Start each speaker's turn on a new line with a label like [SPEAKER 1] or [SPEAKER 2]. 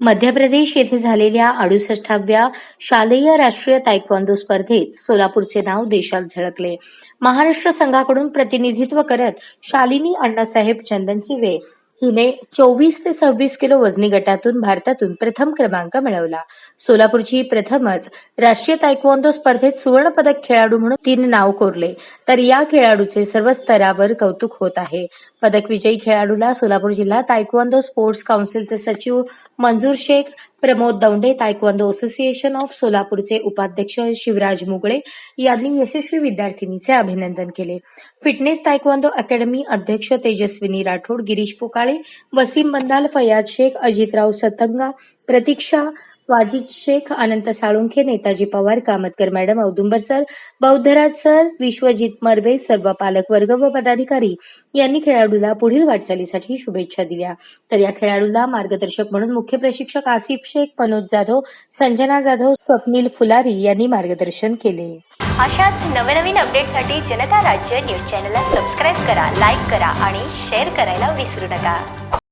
[SPEAKER 1] मध्य प्रदेश येथे झालेल्या अडुसष्टाव्या शालेय राष्ट्रीय तायक्वांदो स्पर्धेत सोलापूरचे नाव देशात झळकले. महाराष्ट्र संघाकडून प्रतिनिधित्व करत शालिनी अण्णासाहेब चंदनचिवे हिने चोवीस ते सव्वीस किलो वजनी गटातून भारतातून प्रथम क्रमांक मिळवला. सोलापूरची प्रथमच राष्ट्रीय तायक्वांदो स्पर्धेत सुवर्णपदक खेळाडू म्हणून तिने नाव कोरले. तर या खेळाडूचे सर्व स्तरावर कौतुक होत आहे. पदक विजयी खेळाडूला सोलापूर जिल्हा तायक्वांदो स्पोर्ट्स काउन्सिलचे सचिव Manzoor Shaikh Pramod Daunde taekwondo association of सोलापूरचे उपाध्यक्ष शिवराज मुगळे यांनी यशस्वी विद्यार्थिनीचे अभिनंदन केले. फिटनेस तायक्वांदो अकॅडमी अध्यक्ष Tejaswini Rathod Girish Pokale Wasim Bandal Fayaz Shaikh Ajitrao Satanga Pratiksha Wajid Shaikh Anant Salunkhe Netaji Pawar Kamatkar madam Audumbar sir Bauddhraj sir Vishwajit Marbe सर्व पालक वर्ग व पदाधिकारी यांनी खेळाडूला पुढील वाटचालीसाठी शुभेच्छा दिल्या. तर या खेळाडूला मार्गदर्शक म्हणून मुख्य प्रशिक्षक आसिफ शेख मनोज जाधव संजना जाधव स्वप्नील फुलारी यांनी मार्गदर्शन केले.
[SPEAKER 2] अशाच नवनवीन अपडेटसाठी जनता राज्य न्यूज चॅनलला सबस्क्राईब करा लाईक करा आणि शेअर करायला विसरू नका.